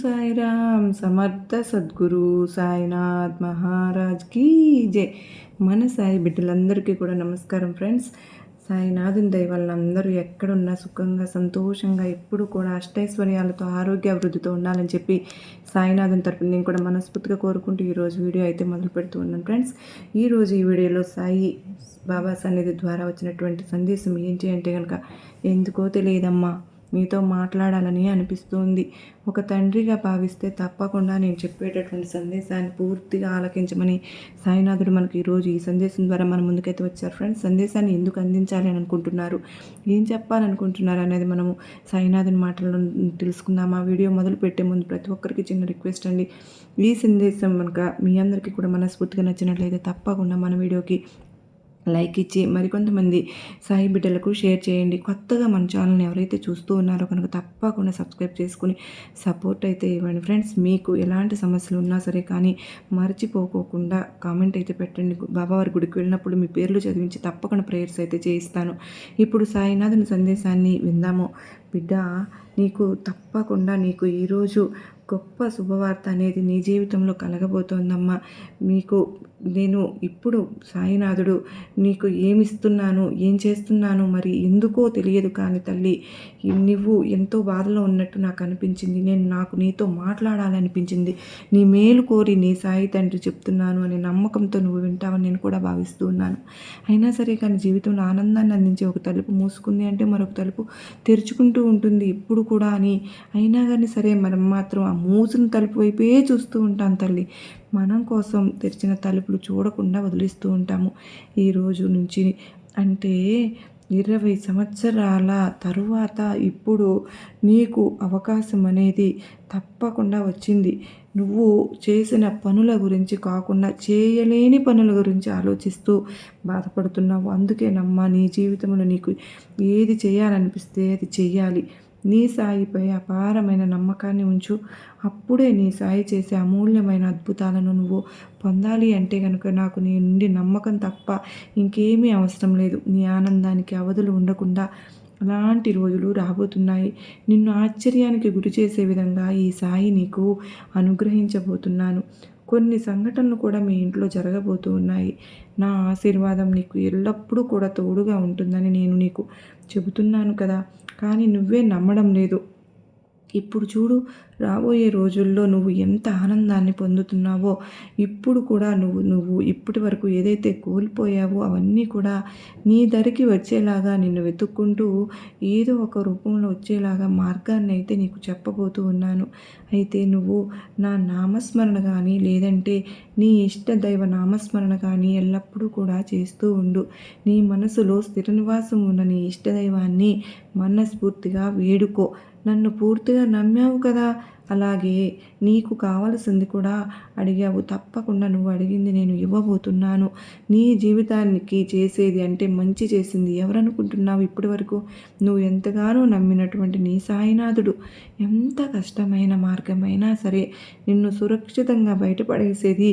సాయిరామ్ సమర్థ సద్గురు సాయినాథ్ మహారాజ్ కీ జై. మన సాయి బిడ్డలందరికీ కూడా నమస్కారం ఫ్రెండ్స్. సాయినాథుని దయ అందరూ ఎక్కడున్నా సుఖంగా సంతోషంగా ఎప్పుడు కూడా అష్టైశ్వర్యాలతో ఆరోగ్య అభివృద్ధితో ఉండాలని చెప్పి సాయినాథుని తరపున నేను కూడా మనస్ఫూర్తిగా కోరుకుంటూ ఈరోజు వీడియో అయితే మొదలు పెడుతూ ఉన్నాను ఫ్రెండ్స్. ఈరోజు ఈ వీడియోలో సాయి బాబా సన్నిధి ద్వారా వచ్చినటువంటి సందేశం ఏంటి అంటే కనుక ఎందుకో తెలియదమ్మా. మీతో మాట్లాడాలని అనిపిస్తుంది. ఒక తండ్రిగా భావిస్తే తప్పకుండా నేను చెప్పేటటువంటి సందేశాన్ని పూర్తిగా ఆలకించమని సాయినాథుడు మనకి ఈరోజు ఈ సందేశం ద్వారా మన ముందుకైతే వచ్చారు. ఫ్రెండ్స్ సందేశాన్ని ఎందుకు అందించాలి అని అనుకుంటున్నారు? ఏం చెప్పాలనుకుంటున్నారు అనేది మనము సాయినాథుని మాటలను తెలుసుకుందాం ఆ వీడియో మొదలు పెట్టే ముందు ప్రతి ఒక్కరికి చిన్న రిక్వెస్ట్ అండి. ఈ సందేశం కనుక మీ అందరికీ కూడా మనస్ఫూర్తిగా నచ్చినట్లయితే తప్పకుండా మన వీడియోకి లైక్ ఇచ్చి మరికొంతమంది సాయి బిడ్డలకు షేర్ చేయండి. కొత్తగా మన ఛానల్ని ఎవరైతే చూస్తూ ఉన్నారో కనుక తప్పకుండా సబ్స్క్రైబ్ చేసుకుని సపోర్ట్ అయితే ఇవ్వండి. ఫ్రెండ్స్ మీకు ఎలాంటి సమస్యలు ఉన్నా సరే కానీ మర్చిపోకోకుండా కామెంట్ అయితే పెట్టండి. బాబావారి గుడికి వెళ్ళినప్పుడు మీ పేర్లు చదివించి తప్పకుండా ప్రేయర్స్ అయితే చేయిస్తాను. ఇప్పుడు సాయినాథుని సందేశాన్ని విందాము. బిడ్డ నీకు తప్పకుండా నీకు ఈరోజు గొప్ప శుభవార్త అనేది నీ జీవితంలో కలగబోతోందమ్మా. మీకు నేను ఇప్పుడు సాయినాథుడు నీకు ఏమిస్తున్నాను ఏం చేస్తున్నాను మరి ఎందుకో తెలియదు కానీ తల్లి నువ్వు ఎంతో బాధలో ఉన్నట్టు నాకు అనిపించింది. నేను నాకు నీతో మాట్లాడాలనిపించింది. నీ మేలు కోరి నీ సాయి తండ్రి చెప్తున్నాను అనే నమ్మకంతో నువ్వు వింటావని నేను కూడా భావిస్తూ ఉన్నాను. అయినా సరే కానీ జీవితంలో ఆనందాన్ని అందించే ఒక తలుపు మూసుకుంది అంటే మరొక తలుపు తెరుచుకుంటూ ఉంటుంది. ఇప్పుడు కూడా అని అయినా కానీ సరే మనం మాత్రం ఆ మూసిన తలుపు వైపే చూస్తూ ఉంటాం తల్లి. మనం కోసం తెరిచిన తలుపులు చూడకుండా వదిలిస్తూ ఉంటాము. ఈ రోజు నుంచి అంటే ఇరవై సంవత్సరాల తరువాత ఇప్పుడు నీకు అవకాశం అనేది తప్పకుండా వచ్చింది. నువ్వు చేసిన పనుల గురించి కాకుండా చేయలేని పనుల గురించి ఆలోచిస్తూ బాధపడుతున్నావు. అందుకేనమ్మా నీ జీవితంలో నీకు ఏది చేయాలనిపిస్తే అది చెయ్యాలి. నీ సాయిపై అపారమైన నమ్మకాన్ని ఉంచు. అప్పుడే నీ సాయి చేసే అమూల్యమైన అద్భుతాలను నువ్వు పొందాలి అంటే కనుక నాకు నీ నుండి నమ్మకం తప్ప ఇంకేమీ అవసరం లేదు. నీ ఆనందానికి అవధులు ఉండకుండా అలాంటి రోజులు రాబోతున్నాయి. నిన్ను ఆశ్చర్యానికి గురి చేసే విధంగా ఈ సాయి నీకు అనుగ్రహించబోతున్నాను. కొన్ని సంఘటనలు కూడా మీ ఇంట్లో జరగబోతూ ఉన్నాయి. నా ఆశీర్వాదం నీకు ఎల్లప్పుడూ కూడా తోడుగా ఉంటుందని నేను నీకు చెబుతున్నాను కదా. కానీ నువ్వే నమ్మడం లేదు. ఇప్పుడు చూడు రాబోయే రోజుల్లో నువ్వు ఎంత ఆనందాన్ని పొందుతున్నావో ఇప్పుడు కూడా నువ్వు నువ్వు ఇప్పటి వరకు ఏదైతే కోల్పోయావో అవన్నీ కూడా నీ ధరికి వచ్చేలాగా నిన్ను వెతుక్కుంటూ ఏదో ఒక రూపంలో వచ్చేలాగా మార్గాన్ని అయితే నీకు చెప్పబోతూ ఉన్నాను. అయితే నువ్వు నా నామస్మరణ కానీ లేదంటే నీ ఇష్ట దైవ నామస్మరణ కానీ ఎల్లప్పుడూ కూడా చేస్తూ ఉండు. నీ మనసులో స్థిర నివాసం ఉన్న నీ ఇష్టదైవాన్ని మనస్ఫూర్తిగా వేడుకో. నన్ను పూర్తిగా నమ్మావు కదా. అలాగే నీకు కావలసింది కూడా అడిగావు. తప్పకుండా నువ్వు అడిగింది నేను ఇవ్వబోతున్నాను. నీ జీవితానికి చేసేది అంటే మంచి చేసింది ఎవరనుకుంటున్నావు ఇప్పటి వరకు నువ్వు ఎంతగానో నమ్మినటువంటి నీ సాయినాథుడు. ఎంత కష్టమైన మార్గమైనా సరే నిన్ను సురక్షితంగా బయటపడేసేది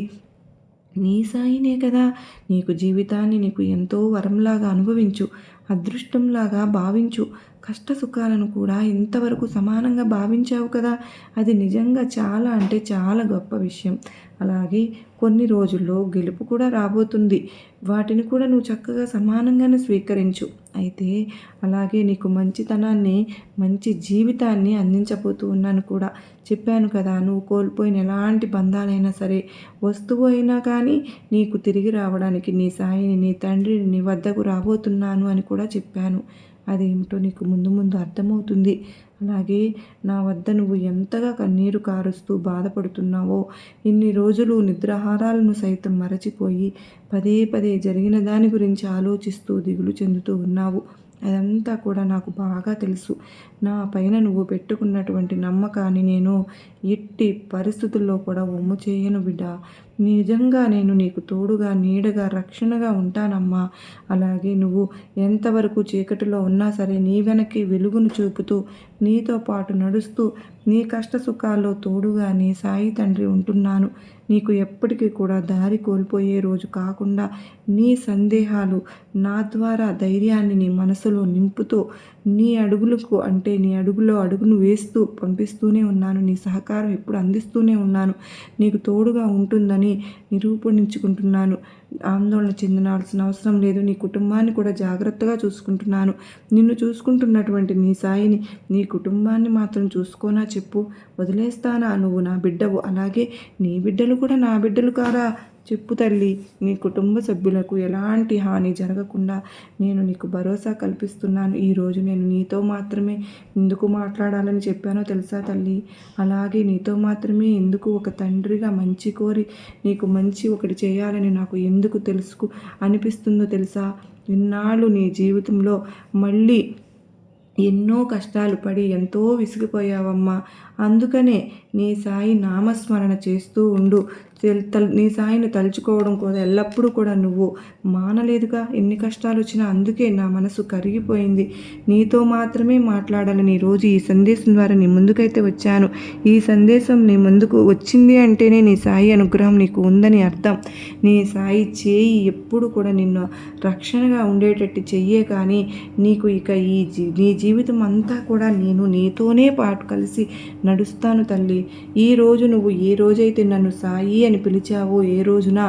నీ సాయినే కదా. నీకు జీవితాన్ని నీకు ఎంతో వరంలాగా అనుభవించు అదృష్టంలాగా భావించు. కష్ట సుఖాలను కూడా ఇంతవరకు సమానంగా భావించావు కదా. అది నిజంగా చాలా అంటే చాలా గొప్ప విషయం. అలాగే కొన్ని రోజుల్లో గెలుపు కూడా రాబోతుంది. వాటిని కూడా నువ్వు చక్కగా సమానంగానే స్వీకరించు. అయితే అలాగే నీకు మంచితనాన్ని మంచి జీవితాన్ని అందించబోతూ ఉన్నాను కూడా. చెప్పాను కదా నువ్వు కోల్పోయిన ఎలాంటి బంధాలైనా సరే వస్తువు అయినా కానీ నీకు తిరిగి రావడానికి నీ సాయిని నీ తండ్రిని నీ వద్దకు రాబోతున్నాను అని కూడా చెప్పాను. అదేమిటో నీకు ముందు ముందు అర్థమవుతుంది. అలాగే నా వద్ద నువ్వు ఎంతగా కన్నీరు కారుస్తూ బాధపడుతున్నావో ఇన్ని రోజులు నిద్రాహారాలను సైతం మరచిపోయి పదే పదే జరిగిన దాని గురించి ఆలోచిస్తూ దిగులు చెందుతూ ఉన్నావు. అదంతా కూడా నాకు బాగా తెలుసు. నా పైన నువ్వు పెట్టుకున్నటువంటి నమ్మకాన్ని నేను ఎట్టి పరిస్థితుల్లో కూడా ఒమ్ము చేయను బిడ్డ. నిజంగా నేను నీకు తోడుగా నీడగా రక్షణగా ఉంటానమ్మా. అలాగే నువ్వు ఎంతవరకు చీకటిలో ఉన్నా సరే నీ వెనక్కి వెలుగును చూపుతూ నీతో పాటు నడుస్తూ నీ కష్ట సుఖాల్లో తోడుగా నీ సాయి తండ్రి ఉంటున్నాను. నీకు ఎప్పటికీ కూడా దారి కోల్పోయే రోజు కాకుండా నీ సందేహాలు నా ద్వారా ధైర్యాన్ని నీ మనసులో నింపుతూ నీ అడుగులకు అంటే నీ అడుగులో అడుగును వేస్తూ పంపిస్తూనే ఉన్నాను. నీ సహకారం ఎప్పుడు అందిస్తూనే ఉన్నాను. నీకు తోడుగా ఉంటుందని నిరూపణించుకుంటున్నాను ఆందోళన చెందనాల్సిన అవసరం లేదు. నీ కుటుంబాన్ని కూడా జాగ్రత్తగా చూసుకుంటున్నాను. నిన్ను చూసుకుంటున్నటువంటి నీ సాయిని నీ కుటుంబాన్ని మాత్రం చూసుకోనా చెప్పు. వదిలేస్తానా నువ్వు నా బిడ్డవు. అలాగే నీ బిడ్డలు కూడా నా బిడ్డలు కారా? చెప్పు తల్లి నీ కుటుంబ సభ్యులకు ఎలాంటి హాని జరగకుండా నేను నీకు భరోసా కల్పిస్తున్నాను. ఈరోజు నేను నీతో మాత్రమే ఎందుకు మాట్లాడాలని చెప్పానో తెలుసా తల్లి? అలాగే నీతో మాత్రమే ఎందుకు ఒక తండ్రిగా మంచి కోరి నీకు మంచి ఒకటి చేయాలని నాకు ఎందుకు తెలుసుకు అనిపిస్తుందో తెలుసా? ఇన్నాళ్ళు నీ జీవితంలో మళ్ళీ ఎన్నో కష్టాలు పడి ఎంతో విసిగిపోయావమ్మా. అందుకనే నీ సాయి నామస్మరణ చేస్తూ ఉండు. నీ సాయిని తలుచుకోవడం కూడా ఎల్లప్పుడూ కూడా నువ్వు మానలేదుగా. ఎన్ని కష్టాలు వచ్చినా అందుకే నా మనసు కరిగిపోయింది. నీతో మాత్రమే మాట్లాడాలని రోజు ఈ సందేశం ద్వారా నీ ముందుకైతే వచ్చాను. ఈ సందేశం నీ ముందుకు వచ్చింది అంటేనే నీ సాయి అనుగ్రహం నీకు ఉందని అర్థం. నీ సాయి చేయి ఎప్పుడు కూడా నిన్ను రక్షణగా ఉండేటట్టు చెయ్యే కానీ నీకు ఇక ఈ జీ నీ జీవితం అంతా కూడా నేను నీతోనే పాటు కలిసి నడుస్తాను తల్లి. ఈ రోజు నువ్వు ఏ రోజైతే నన్ను సాయి అని పిలిచావో ఏ రోజున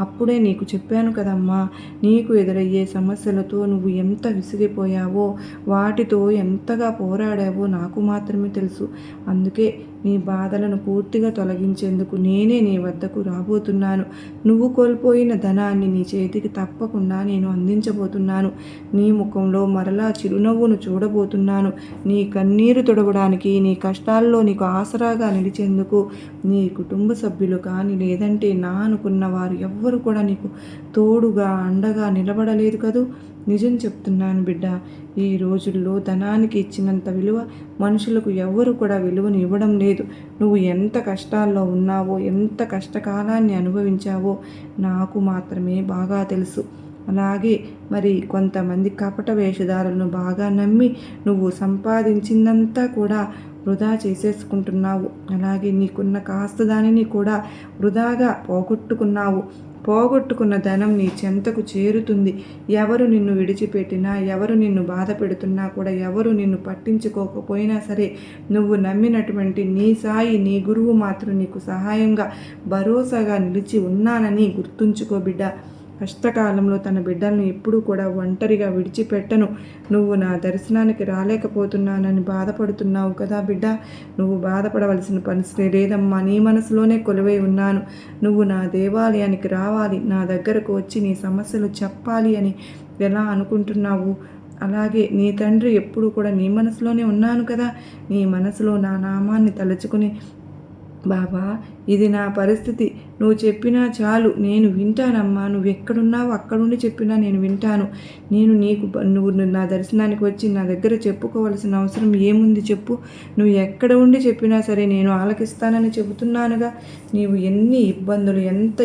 అప్పుడే నీకు చెప్పాను కదమ్మా. నీకు ఎదురయ్యే సమస్యలతో నువ్వు ఎంత విసిగిపోయావో వాటితో ఎంతగా పోరాడావో నాకు మాత్రమే తెలుసు. అందుకే నీ బాధలను పూర్తిగా తొలగించేందుకు నేనే నీ వద్దకు రాబోతున్నాను. నువ్వు కోల్పోయిన ధనాన్ని నీ చేతికి తప్పకుండా నేను అందించబోతున్నాను. నీ ముఖంలో మరలా చిరునవ్వును చూడబోతున్నాను. నీ కన్నీరు తొడవడానికి నీ కష్టాల్లో నీకు ఆసరాగా నిలిచేందుకు నీ కుటుంబ సభ్యులు కానీ లేదంటే నా అనుకున్న వారు ఎవ్వరు కూడా నీకు తోడుగా అండగా నిలబడలేదు కదూ? నిజం చెప్తున్నాను బిడ్డ. ఈ రోజుల్లో ధనానికి ఇచ్చినంత విలువ మనుషులకు ఎవ్వరు కూడా విలువను ఇవ్వడం లేదు. నువ్వు ఎంత కష్టాల్లో ఉన్నావో ఎంత కష్టకాలాన్ని అనుభవించావో నాకు మాత్రమే బాగా తెలుసు. అలాగే మరి కొంతమంది కపట వేషధారులను బాగా నమ్మి నువ్వు సంపాదించిందంతా కూడా వృధా చేసేసుకుంటున్నావు. అలాగే నీకున్న కాస్త దానిని కూడా వృధాగా పోగొట్టుకున్నావు. పోగొట్టుకున్న ధనం నీ చెంతకు చేరుతుంది. ఎవరు నిన్ను విడిచిపెట్టినా ఎవరు నిన్ను బాధ పెడుతున్నా కూడా ఎవరు నిన్ను పట్టించుకోకపోయినా సరే నువ్వు నమ్మినటువంటి నీ సాయి నీ గురువు మాత్రం నీకు సహాయంగా భరోసాగా నిలిచి ఉన్నానని గుర్తుంచుకో బిడ్డ. కష్టకాలంలో తన బిడ్డలను ఎప్పుడూ కూడా ఒంటరిగా విడిచిపెట్టను. నువ్వు నా దర్శనానికి రాలేకపోతున్నానని బాధపడుతున్నావు కదా బిడ్డ. నువ్వు బాధపడవలసిన పరిస్థితి లేదమ్మా. నీ మనసులోనే కొలువై ఉన్నాను. నువ్వు నా దేవాలయానికి రావాలి. నా దగ్గరకు వచ్చి నీ సమస్యలు చెప్పాలి అని ఎలా అనుకుంటున్నావు? అలాగే నీ తండ్రి ఎప్పుడు కూడా నీ మనసులోనే ఉన్నాను కదా. నీ మనసులో నా నామాన్ని తలుచుకుని బాబా ఇది నా పరిస్థితి. నువ్వు చెప్పినా చాలు నేను వింటానమ్మా. నువ్వు ఎక్కడున్నావో అక్కడుండి చెప్పినా నేను వింటాను. నేను నీకు నువ్వు నా దర్శనానికి వచ్చి నా దగ్గర చెప్పుకోవాల్సిన అవసరం ఏముంది చెప్పు. నువ్వు ఎక్కడ ఉండి చెప్పినా సరే నేను ఆలకిస్తానని చెబుతున్నానుగా. నీవు ఎన్ని ఇబ్బందులు ఎంత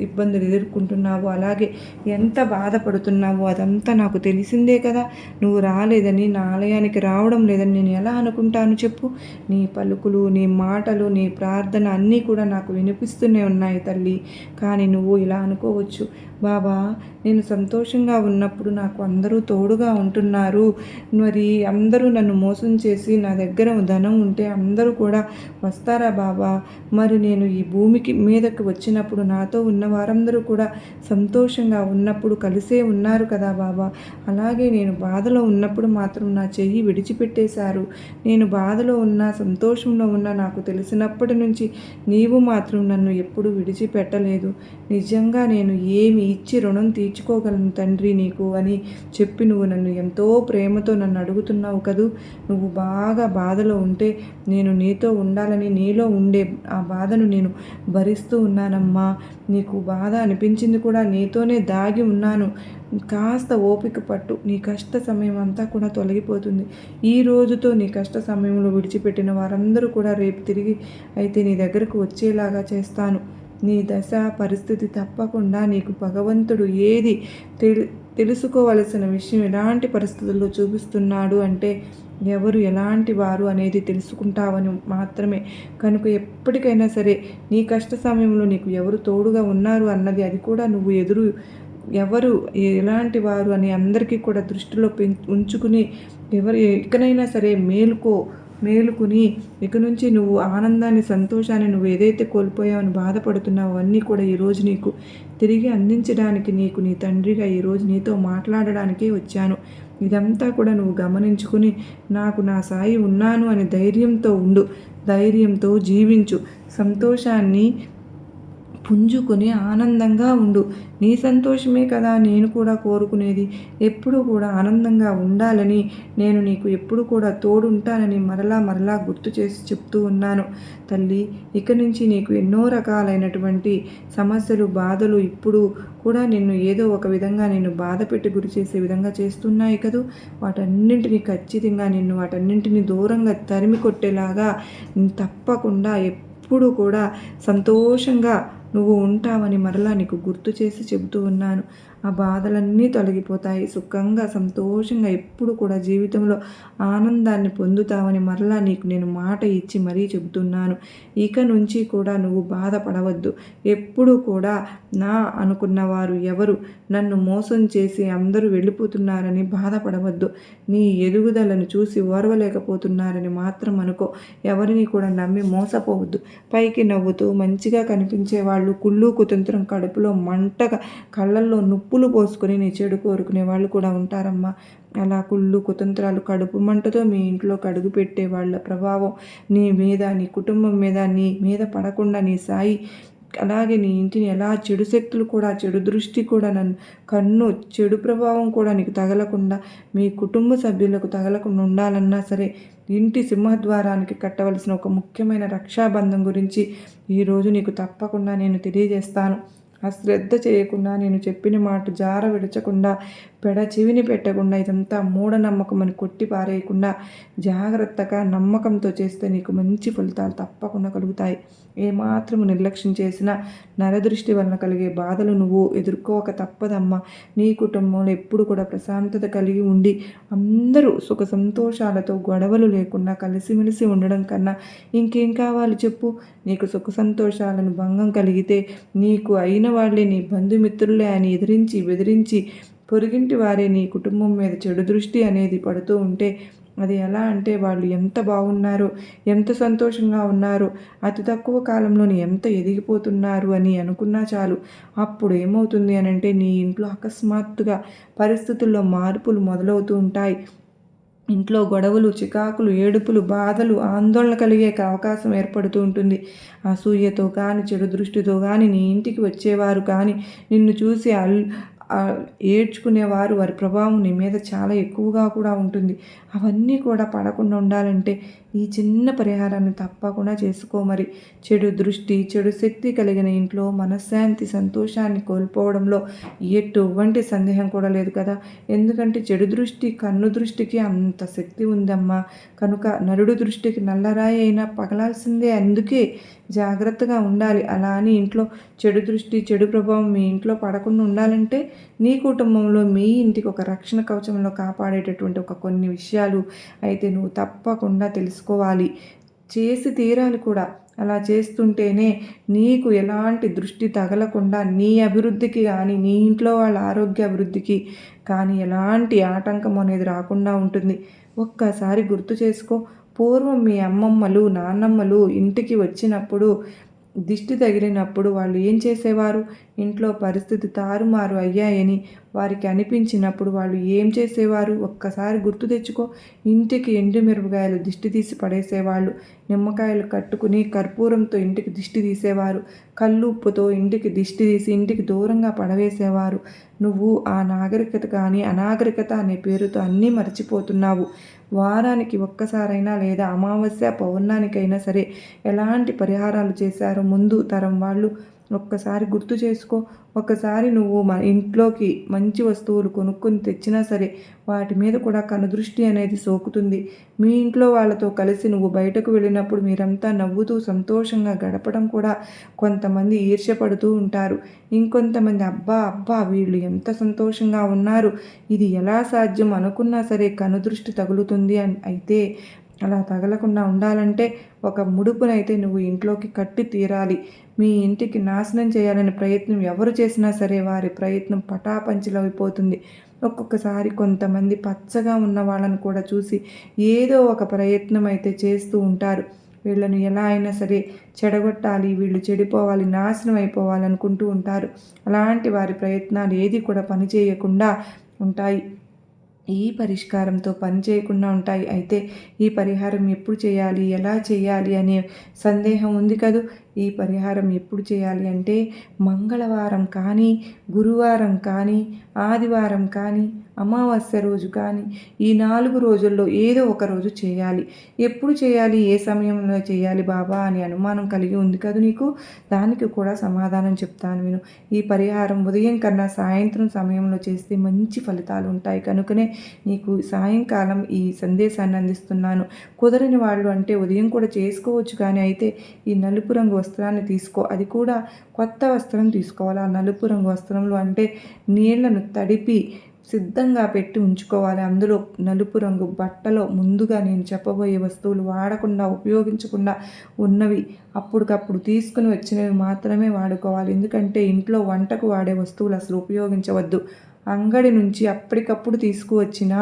ఇబ్బందులు ఎదుర్కొంటున్నావో అలాగే ఎంత బాధపడుతున్నావో అదంతా నాకు తెలిసిందే కదా. నువ్వు రాలేదని నా ఆలయానికి రావడం లేదని నేను ఎలా అనుకుంటాను చెప్పు. నీ పలుకులు నీ మాటలు నీ ప్రార్థన అన్నీ కూడా నాకు వినిపిస్తూనే ఉన్నాయి తల్లి. కానీ నువ్వు ఇలా అనుకోవచ్చు. బాబా నేను సంతోషంగా ఉన్నప్పుడు నాకు అందరూ తోడుగా ఉంటున్నారు. మరి అందరూ నన్ను మోసం చేసి నా దగ్గర ధనం ఉంటే అందరూ కూడా వస్తారా బాబా? మరి నేను ఈ భూమికి మీదకి వచ్చినప్పుడు నాతో ఉన్న వారందరూ కూడా సంతోషంగా ఉన్నప్పుడు కలిసే ఉన్నారు కదా బాబా? అలాగే నేను బాధలో ఉన్నప్పుడు మాత్రం నా చెయ్యి విడిచిపెట్టేశారు. నేను బాధలో ఉన్నా సంతోషంలో ఉన్నా నాకు తెలిసినప్పటి నుంచి నీవు మాత్రం నన్ను ఎప్పుడు విడిచిపెట్టలేదు. నిజంగా నేను ఏమి ఇచ్చి రుణం తీర్చుకోగలను తండ్రి నీకు అని చెప్పి నువ్వు నన్ను ఎంతో ప్రేమతో నన్ను అడుగుతున్నావు కదూ. నువ్వు బాగా బాధలో ఉంటే నేను నీతో ఉండాలని నీలో ఉండే ఆ బాధను నేను భరిస్తూ ఉన్నానమ్మా. నీకు బాధ అనిపించింది కూడా నీతోనే దాగి ఉన్నాను. కాస్త ఓపిక పట్టు. నీ కష్ట సమయం అంతా కూడా తొలగిపోతుంది. ఈ రోజుతో నీ కష్ట సమయంలో విడిచిపెట్టిన వారందరూ కూడా రేపు తిరిగి అయితే నీ దగ్గరకు వచ్చేలాగా చేస్తాను. నీ దశ పరిస్థితి తప్పకుండా నీకు భగవంతుడు ఏది తెలు తెలుసుకోవలసిన విషయం ఎలాంటి పరిస్థితుల్లో చూపిస్తున్నాడు అంటే ఎవరు ఎలాంటి వారు అనేది తెలుసుకుంటావని మాత్రమే. కనుక ఎప్పటికైనా సరే నీ కష్ట సమయంలో నీకు ఎవరు తోడుగా ఉన్నారు అన్నది అది కూడా నువ్వు ఎదురు ఎవరు ఎలాంటి వారు అని అందరికీ కూడా దృష్టిలో పెం ఉంచుకుని ఎవరు ఎక్కడైనా సరే మేలుకో మేలుకుని ఇక నుంచి నువ్వు ఆనందాన్ని సంతోషాన్ని నువ్వు ఏదైతే కోల్పోయావని బాధపడుతున్నావో అన్నీ కూడా ఈరోజు నీకు తిరిగి అందించడానికి నీకు నీ తండ్రిగా ఈరోజు నీతో మాట్లాడడానికే వచ్చాను. ఇదంతా కూడా నువ్వు గమనించుకుని నాకు నా సాయి ఉన్నాను అనే ధైర్యంతో ఉండు. ధైర్యంతో జీవించు. సంతోషాన్ని పుంజుకుని ఆనందంగా ఉండు. నీ సంతోషమే కదా నేను కూడా కోరుకునేది. ఎప్పుడు కూడా ఆనందంగా ఉండాలని నేను నీకు ఎప్పుడు కూడా తోడుంటానని మరలా మరలా గుర్తు చేసి చెప్తూ ఉన్నాను. తల్లి ఇక నుంచి నీకు ఎన్నో రకాలైనటువంటి సమస్యలు బాధలు ఇప్పుడు కూడా నిన్ను ఏదో ఒక విధంగా నిన్ను బాధ పెట్టి గురి చేసే విధంగా చేస్తున్నాయి కదూ. వాటన్నింటినీ ఖచ్చితంగా నిన్ను వాటన్నింటినీ దూరంగా తరిమి కొట్టేలాగా తప్పకుండా ఎప్పుడు కూడా సంతోషంగా నువ్వు ఉంటావని మరలా నీకు గుర్తు చేసి చెబుతూ ఉన్నాను. ఆ బాధలన్నీ తొలగిపోతాయి. సుఖంగా సంతోషంగా ఎప్పుడు కూడా జీవితంలో ఆనందాన్ని పొందుతావని మరలా నీకు నేను మాట ఇచ్చి మరీ చెబుతున్నాను. ఇక నుంచి కూడా నువ్వు బాధపడవద్దు. ఎప్పుడు కూడా నా అనుకున్న వారు ఎవరు నన్ను మోసం చేసి అందరూ వెళ్ళిపోతున్నారని బాధపడవద్దు. నీ ఎదుగుదలను చూసి ఓర్వలేకపోతున్నారని మాత్రం అనుకో. ఎవరిని కూడా నమ్మి మోసపోవద్దు. పైకి నవ్వుతూ మంచిగా కనిపించేవాడు వాళ్ళు కుళ్ళు కుతంత్రం కడుపులో మంటగా కళ్ళల్లో నుప్పులు పోసుకొని నీ చెడు కోరుకునే వాళ్ళు కూడా ఉంటారమ్మా. అలా కుళ్ళు కుతంత్రాలు కడుపు మంటతో మీ ఇంట్లో కడుగు పెట్టే వాళ్ళ ప్రభావం నీ మీద నీ కుటుంబం మీద నీ మీద పడకుండా నీ సాయి అలాగే నీ ఇంటిని ఎలా చెడు శక్తులు కూడా చెడు దృష్టి కూడా నన్ను కన్ను చెడు ప్రభావం కూడా నీకు తగలకుండా మీ కుటుంబ సభ్యులకు తగలకుండా ఉండాలన్నా సరే ఇంటి సింహద్వారానికి కట్టవలసిన ఒక ముఖ్యమైన రక్షాబంధం గురించి ఈరోజు నీకు తప్పకుండా నేను తెలియజేస్తాను. అశ్రద్ధ చేయకుండా నేను చెప్పిన మాట జార విడచకుండా పెడ చెవిని పెట్టకుండా ఇదంతా మూఢనమ్మకం అని కొట్టి పారేయకుండా జాగ్రత్తగా నమ్మకంతో చేస్తే నీకు మంచి ఫలితాలు తప్పకుండా కలుగుతాయి. ఏమాత్రము నిర్లక్ష్యం చేసినా నరదృష్టి వలన కలిగే బాధలు నువ్వు ఎదుర్కోక తప్పదమ్మా. నీ కుటుంబంలో ఎప్పుడు కూడా ప్రశాంతత కలిగి ఉండి అందరూ సుఖ సంతోషాలతో గొడవలు లేకుండా కలిసిమెలిసి ఉండడం కన్నా ఇంకేం కావాలి చెప్పు. నీకు సుఖ సంతోషాలను భంగం కలిగితే నీకు అయిన వాళ్ళే నీ బంధుమిత్రులే అని ఎదిరించి బెదిరించి పొరుగింటి వారే నీ కుటుంబం మీద చెడు దృష్టి అనేది పడుతూ ఉంటే అది ఎలా అంటే వాళ్ళు ఎంత బాగున్నారు ఎంత సంతోషంగా ఉన్నారు అతి తక్కువ కాలంలోని ఎంత ఎదిగిపోతున్నారు అని అనుకున్నా చాలు. అప్పుడు ఏమవుతుంది అని అంటే నీ ఇంట్లో అకస్మాత్తుగా పరిస్థితుల్లో మార్పులు మొదలవుతూ ఉంటాయి. ఇంట్లో గొడవలు చికాకులు ఏడుపులు బాధలు ఆందోళన కలిగే అవకాశం ఏర్పడుతూ ఉంటుంది. అసూయతో కానీ చెడు దృష్టితో కానీ నీ ఇంటికి వచ్చేవారు కానీ నిన్ను చూసి అల్ ఏడ్చుకునేవారు వారి ప్రభావం నీ మీద చాలా ఎక్కువగా కూడా ఉంటుంది. అవన్నీ కూడా పడకుండా ఉండాలంటే ఈ చిన్న పరిహారాన్ని తప్పకుండా చేసుకో మరి. చెడు దృష్టి చెడు శక్తి కలిగిన ఇంట్లో మనశ్శాంతి సంతోషాన్ని కోల్పోవడంలో ఎటువంటి సందేహం కూడా లేదు కదా? ఎందుకంటే చెడు దృష్టి కన్ను దృష్టికి అంత శక్తి ఉందమ్మా. కనుక నరుడు దృష్టికి నల్లరాయి అయినా పగలాల్సిందే. అందుకే జాగ్రత్తగా ఉండాలి. అలా అని ఇంట్లో చెడు దృష్టి చెడు ప్రభావం మీ ఇంట్లో పడకుండా ఉండాలంటే నీ కుటుంబంలో మీ ఇంటికి ఒక రక్షణ కవచంలో కాపాడేటటువంటి ఒక కొన్ని విషయాలు అయితే నువ్వు తప్పకుండా తెలుసుకోవాలి. చేసి తీరాలి కూడా. అలా చేస్తుంటేనే నీకు ఎలాంటి దృష్టి తగలకుండా నీ అభివృద్ధికి కానీ నీ ఇంట్లో వాళ్ళ ఆరోగ్య అభివృద్ధికి కానీ ఎలాంటి ఆటంకం అనేది రాకుండా ఉంటుంది. ఒక్కసారి గుర్తు చేసుకో. పూర్వం మీ అమ్మమ్మలు నాన్నమ్మలు ఇంటికి వచ్చినప్పుడు దిష్టి తగిలినప్పుడు వాళ్ళు ఏం చేసేవారు? ఇంట్లో పరిస్థితి తారుమారు అయ్యాయని వారికి అనిపించినప్పుడు వాళ్ళు ఏం చేసేవారు? ఒక్కసారి గుర్తు తెచ్చుకో. ఇంటికి ఎండు మిరపకాయలు దిష్టి తీసి పడేసేవాళ్ళు. నిమ్మకాయలు కట్టుకుని కర్పూరంతో ఇంటికి దిష్టి తీసేవారు. కళ్ళు ఉప్పుతో ఇంటికి దిష్టి తీసి ఇంటికి దూరంగా పడవేసేవారు. నువ్వు ఆ నాగరికత కానీ అనాగరికత అనే పేరుతో అన్నీ మర్చిపోతున్నావు. వారానికి ఒక్కసారైనా లేదా అమావాస్య పౌర్ణానికైనా సరే ఎలాంటి పరిహారాలు చేశారో? ముందు తరం వాళ్ళు ఒక్కసారి గుర్తు చేసుకో. ఒకసారి నువ్వు మన ఇంట్లోకి మంచి వస్తువులు కొనుక్కొని తెచ్చినా సరే వాటి మీద కూడా కనుదృష్టి అనేది సోకుతుంది. మీ ఇంట్లో వాళ్ళతో కలిసి నువ్వు బయటకు వెళ్ళినప్పుడు మీరంతా నవ్వుతూ సంతోషంగా గడపడం కూడా కొంతమంది ఈర్ష్యపడుతూ ఉంటారు. ఇంకొంతమంది అబ్బా అబ్బా వీళ్ళు ఎంత సంతోషంగా ఉన్నారు. ఇది ఎలా సాధ్యం అనుకున్నా సరే కనుదృష్టి తగులుతుంది అని అయితే అలా తగలకుండా ఉండాలంటే ఒక ముడుపునైతే నువ్వు ఇంట్లోకి కట్టి తీరాలి. మీ ఇంటికి నాశనం చేయాలనే ప్రయత్నం ఎవరు చేసినా సరే వారి ప్రయత్నం పటాపంచలైపోతుంది ఒక్కొక్కసారి కొంతమంది పచ్చగా ఉన్న వాళ్ళని కూడా చూసి ఏదో ఒక ప్రయత్నం అయితే చేస్తూ ఉంటారు. వీళ్ళను ఎలా అయినా సరే చెడగొట్టాలి వీళ్ళు చెడిపోవాలి నాశనం అయిపోవాలనుకుంటూ ఉంటారు. అలాంటి వారి ప్రయత్నాలు ఏది కూడా పనిచేయకుండా ఉంటాయి. ఈ పరిష్కారంతో పని చేయకుండా ఉంటాయి. అయితే ఈ పరిహారం ఎప్పుడు చేయాలి? ఎలా చేయాలి? అనే సందేహం ఉంది కదూ? ఈ పరిహారం ఎప్పుడు చేయాలి అంటే మంగళవారం కానీ గురువారం కానీ ఆదివారం కానీ అమావాస్య రోజు కానీ ఈ నాలుగు రోజుల్లో ఏదో ఒక రోజు చేయాలి. ఎప్పుడు చేయాలి? ఏ సమయంలో చేయాలి బాబా అని అనుమానం కలిగి ఉంది కదా నీకు? దానికి కూడా సమాధానం చెప్తాను నేను ఈ పరిహారం ఉదయం కన్నా సాయంత్రం సమయంలో చేస్తే మంచి ఫలితాలు ఉంటాయి కనుకనే నీకు సాయంకాలం ఈ సందేశాన్ని అందిస్తున్నాను. కుదరని వాళ్ళు అంటే ఉదయం కూడా చేసుకోవచ్చు కానీ అయితే ఈ నలుపు రంగు వస్త్రాన్ని తీసుకో. అది కూడా కొత్త వస్త్రం తీసుకోవాలి? ఆ నలుపు రంగు వస్త్రంలో అంటే నీళ్ళను తడిపి సిద్ధంగా పెట్టి ఉంచుకోవాలి. అందులో నలుపు రంగు బట్టలో ముందుగా నేను చెప్పబోయే వస్తువులు వాడకుండా ఉపయోగించకుండా ఉన్నవి అప్పటికప్పుడు తీసుకుని వచ్చినవి మాత్రమే వాడుకోవాలి. ఎందుకంటే ఇంట్లో వంటకు వాడే వస్తువులు అసలు ఉపయోగించవద్దు. అంగడి నుంచి అప్పటికప్పుడు తీసుకువచ్చిన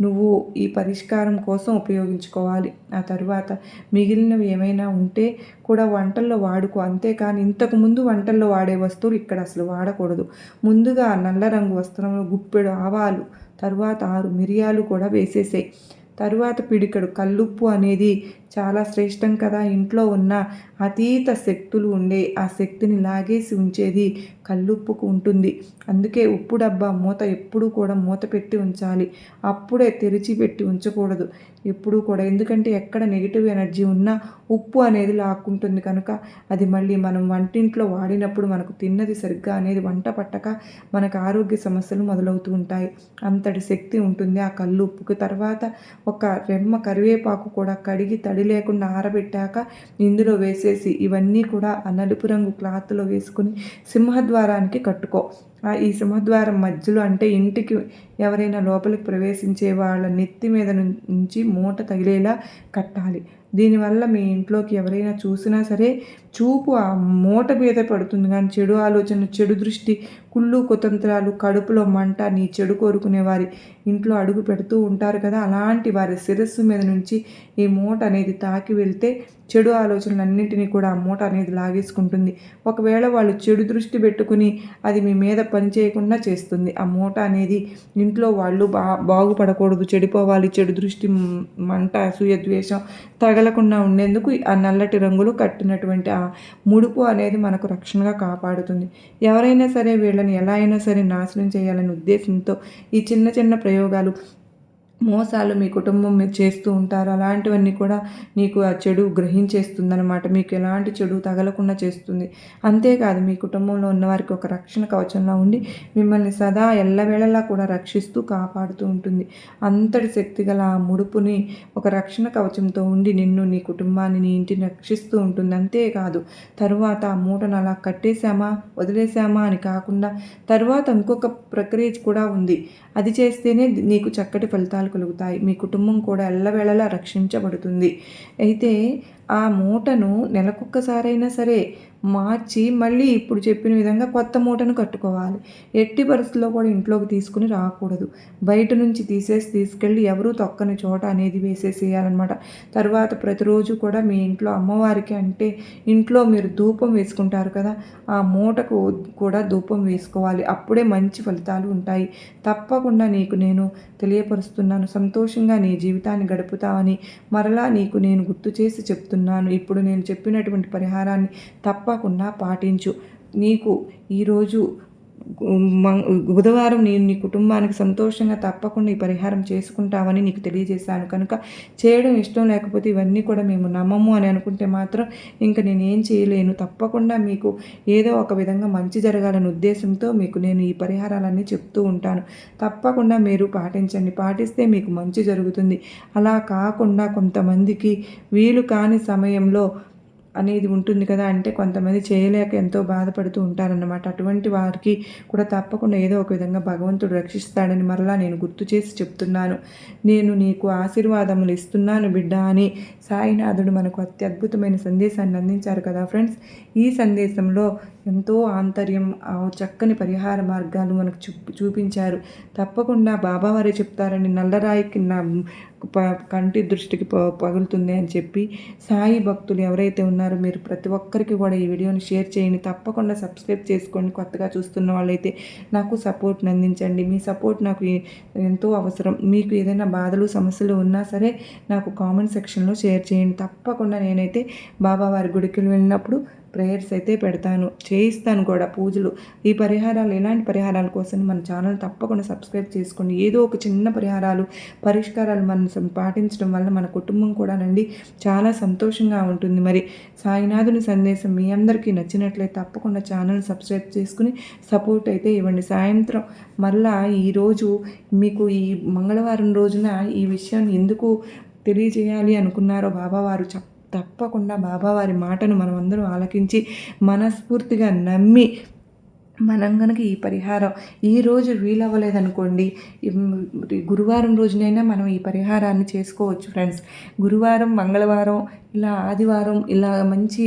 నువ్వు ఈ పరిష్కారం కోసం ఉపయోగించుకోవాలి. ఆ తర్వాత మిగిలినవి ఏమైనా ఉంటే కూడా వంటల్లో వాడుకో. అంతేకాని ఇంతకుముందు వంటల్లో వాడే వస్తువులు ఇక్కడ అసలు వాడకూడదు. ముందుగా నల్ల రంగు వస్త్రంలో గుప్పెడు ఆవాలు తర్వాత ఆరు మిరియాలు కూడా వేసేసాయి. తరువాత పిడికడు కల్లుప్పు అనేది చాలా శ్రేష్టం కదా. ఇంట్లో ఉన్న అతీత శక్తులు ఉండే ఆ శక్తిని లాగేసి ఉంచేది కల్లుప్పుకు ఉంటుంది. అందుకే ఉప్పు డబ్బా మూత ఎప్పుడూ కూడా మూత పెట్టి ఉంచాలి. అప్పుడే తెరిచి పెట్టి ఉంచకూడదు. ఎప్పుడూ కూడా. ఎందుకంటే ఎక్కడ నెగిటివ్ ఎనర్జీ ఉన్నా ఉప్పు అనేది లాక్కుంటుంది కనుక అది మళ్ళీ మనం వంటింట్లో వాడినప్పుడు మనకు తిన్నది సరిగ్గా అనేది వంట పట్టక మనకు ఆరోగ్య సమస్యలు మొదలవుతూ ఉంటాయి. అంతటి శక్తి ఉంటుంది ఆ కల్లు ఉప్పుకి తర్వాత ఒక రెమ్మ కరివేపాకు కూడా కడిగి తడి లేకుండా ఆరబెట్టాక ఇందులో వేసేసి ఇవన్నీ కూడా ఆ నలుపు రంగు క్లాత్లో వేసుకుని సింహద్వారానికి కట్టుకో. ఈ సింహద్వారం మధ్యలో అంటే ఇంటికి ఎవరైనా లోపలికి ప్రవేశించే వాళ్ళ నెత్తి మీద నుంచి మూట తగిలేలా కట్టాలి. దీనివల్ల మీ ఇంట్లోకి ఎవరైనా చూసినా సరే చూపు ఆ మూట మీద పడుతుంది. కానీ చెడు ఆలోచన చెడు దృష్టి కుళ్ళు కుతంత్రాలు కడుపులో మంట నీ చెడు కోరుకునే వారి ఇంట్లో అడుగు పెడుతూ ఉంటారు కదా. అలాంటి వారి శిరస్సు మీద నుంచి ఈ మూట అనేది తాకి వెళ్తే చెడు ఆలోచనలన్నింటినీ కూడా ఆ మూట అనేది లాగేసుకుంటుంది. ఒకవేళ వాళ్ళు చెడు దృష్టి పెట్టుకుని అది మీ మీద పనిచేయకుండా చేస్తుంది. ఆ మూట అనేది ఇంట్లో వాళ్ళు బా బాగుపడకూడదు. చెడిపోవాలి. చెడు దృష్టి మంట అసూయ ద్వేషం తగలకుండా ఉండేందుకు ఆ నల్లటి రంగులు కట్టినటువంటి ఆ ముడుపు అనేది మనకు రక్షణగా కాపాడుతుంది. ఎవరైనా సరే వీళ్ళని ఎలా అయినా సరే నాశనం చేయాలనే ఉద్దేశంతో ఈ చిన్న చిన్న ప్రయోగాలు మోసాలు మీ కుటుంబం మీరు చేస్తూ ఉంటారు. అలాంటివన్నీ కూడా నీకు ఆ చెడు గ్రహించేస్తుందనమాట మీకు ఎలాంటి చెడు తగలకుండా చేస్తుంది. అంతేకాదు మీ కుటుంబంలో ఉన్నవారికి ఒక రక్షణ కవచంలా ఉండి మిమ్మల్ని సదా ఎల్లవేళలా కూడా రక్షిస్తూ కాపాడుతూ ఉంటుంది. అంతటి శక్తి గల ఆ ముడుపుని ఒక రక్షణ కవచంతో ఉండి నిన్ను నీ కుటుంబాన్ని నీ ఇంటిని రక్షిస్తూ ఉంటుంది. అంతేకాదు తరువాత ఆ మూటను అలా కట్టేశామా వదిలేశామా అని కాకుండా తరువాత ఇంకొక ప్రక్రియ కూడా ఉంది. అది చేస్తేనే నీకు చక్కటి ఫలితాలు కలుగుతాయి. మీ కుటుంబం కూడా ఎల్లవేళలా రక్షించబడుతుంది. అయితే ఆ మూటను నెలకొక్కసారైనా సరే మార్చి మళ్ళీ ఇప్పుడు చెప్పిన విధంగా కొత్త మూటను కట్టుకోవాలి. ఎట్టి పరిస్థితుల్లో కూడా ఇంట్లోకి తీసుకుని రాకూడదు. బయట నుంచి తీసేసి తీసుకెళ్ళి ఎవరు తొక్కని చోట అనేది వేసేసేయాలన్నమాట. తర్వాత ప్రతిరోజు కూడా మీ ఇంట్లో అమ్మవారికి అంటే ఇంట్లో మీరు ధూపం వేసుకుంటారు కదా ఆ మూటకు కూడా ధూపం వేసుకోవాలి. అప్పుడే మంచి ఫలితాలు ఉంటాయి. తప్పకుండా నీకు నేను తెలియపరుస్తున్నాను. సంతోషంగా నీ జీవితాన్ని గడుపుతావని మరలా నీకు నేను గుర్తు చేసి చెప్తున్నాను. ఇప్పుడు నేను చెప్పినటువంటి పరిహారాన్ని తప్పకుండా పాటించు. నీకు ఈరోజు బుధవారం నేను నీ కుటుంబానికి సంతోషంగా తప్పకుండా ఈ పరిహారం చేసుకుంటామని నీకు తెలియజేశాను. కనుక చేయడం ఇష్టం లేకపోతే ఇవన్నీ కూడా మేము నమ్మము అని అనుకుంటే మాత్రం ఇంకా నేను ఏం చేయలేను. తప్పకుండా మీకు ఏదో ఒక విధంగా మంచి జరగాలనే ఉద్దేశంతో మీకు నేను ఈ పరిహారాలన్నీ చెప్తూ ఉంటాను. తప్పకుండా మీరు పాటించండి. పాటిస్తే మీకు మంచి జరుగుతుంది. అలా కాకుండా కొంతమందికి వీలు కాని సమయంలో అనేది ఉంటుంది కదా అంటే కొంతమంది చేయలేక ఎంతో బాధపడుతూ ఉంటారన్నమాట. అటువంటి వారికి కూడా తప్పకుండా ఏదో ఒక విధంగా భగవంతుడు రక్షిస్తాడని మరలా నేను గుర్తు చేసి చెప్తున్నాను. నేను నీకు ఆశీర్వాదములు ఇస్తున్నాను బిడ్డ అని సాయినాథుడు మనకు అత్యద్భుతమైన సందేశాన్ని అందించారు కదా ఫ్రెండ్స్. ఈ సందేశంలో ఎంతో ఆంతర్యం చక్కని పరిహార మార్గాలు మనకు చూ చూపించారు. తప్పకుండా బాబావారే చెప్తారని నల్లరాయికి నా కంటి దృష్టికి ప పగులుతుంది అని చెప్పి సాయి భక్తులు ఎవరైతే ఉన్నారో మీరు ప్రతి ఒక్కరికి కూడా ఈ వీడియోని షేర్ చేయండి. తప్పకుండా సబ్స్క్రైబ్ చేసుకోండి. కొత్తగా చూస్తున్న వాళ్ళైతే నాకు సపోర్ట్ని అందించండి. మీ సపోర్ట్ నాకు ఎంతో అవసరం. మీకు ఏదైనా బాధలు సమస్యలు ఉన్నా సరే నాకు కామెంట్ సెక్షన్లో షేర్ చేయండి. తప్పకుండా నేనైతే బాబావారి గుడికి వెళ్ళినప్పుడు ప్రేయర్స్ అయితే పెడతాను. చేయిస్తాను కూడా పూజలు. ఈ పరిహారాలు ఎలాంటి పరిహారాల కోసం మన ఛానల్ తప్పకుండా సబ్స్క్రైబ్ చేసుకోండి. ఏదో ఒక చిన్న పరిహారాలు పరిష్కారాలు మనం పాటించడం వల్ల మన కుటుంబం కూడా నండి చాలా సంతోషంగా ఉంటుంది. మరి సాయినాథుని సందేశం మీ అందరికీ నచ్చినట్లయితే తప్పకుండా ఛానల్ సబ్స్క్రైబ్ చేసుకుని సపోర్ట్ అయితే ఇవ్వండి. సాయంత్రం మళ్ళా ఈరోజు మీకు ఈ మంగళవారం రోజున ఈ విషయాన్ని ఎందుకు తెలియజేయాలి అనుకున్నారో బాబావారు చెప్ప తప్పకుండా బాబావారి మాటను మనం అందరూ ఆలకించి మనస్ఫూర్తిగా నమ్మి మనం కనుక ఈ పరిహారం ఈ రోజు వీలవ్వలేదనుకోండి గురువారం రోజునైనా మనం ఈ పరిహారాన్ని చేసుకోవచ్చు ఫ్రెండ్స్ గురువారం మంగళవారం ఇలా ఆదివారం ఇలా మంచి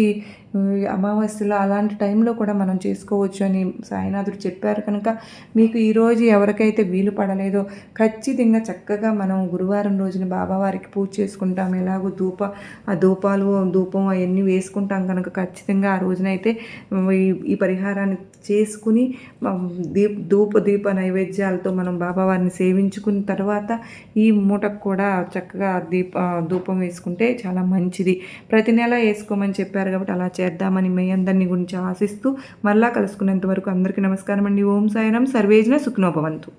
అమావాస్యలో అలాంటి టైంలో కూడా మనం చేసుకోవచ్చు అని సాయినాథుడు చెప్పారు కనుక మీకు ఈరోజు ఎవరికైతే వీలు పడలేదో ఖచ్చితంగా చక్కగా మనం గురువారం రోజున బాబావారికి పూజ చేసుకుంటాం. ఎలాగో ధూప ఆ ధూపాలు ధూపం అవన్నీ వేసుకుంటాం కనుక ఖచ్చితంగా ఆ రోజునైతే ఈ- ఈ పరిహారాన్ని చేసుకుని దీప్ ధూప దీప నైవేద్యాలతో మనం బాబావారిని సేవించుకున్న తర్వాత ఈ మూటకు కూడా చక్కగా దీప ధూపం వేసుకుంటే చాలా మంచిది. ప్రతి నెల వేసుకోమని చెప్పారు కాబట్టి అలా చేద్దామని మీ అందరినీ గురించి ఆశిస్తూ మరలా కలుసుకునేంత వరకు అందరికీ నమస్కారం అండి. ఓం సాయిరాం సర్వేజన సుఖనోభవంతు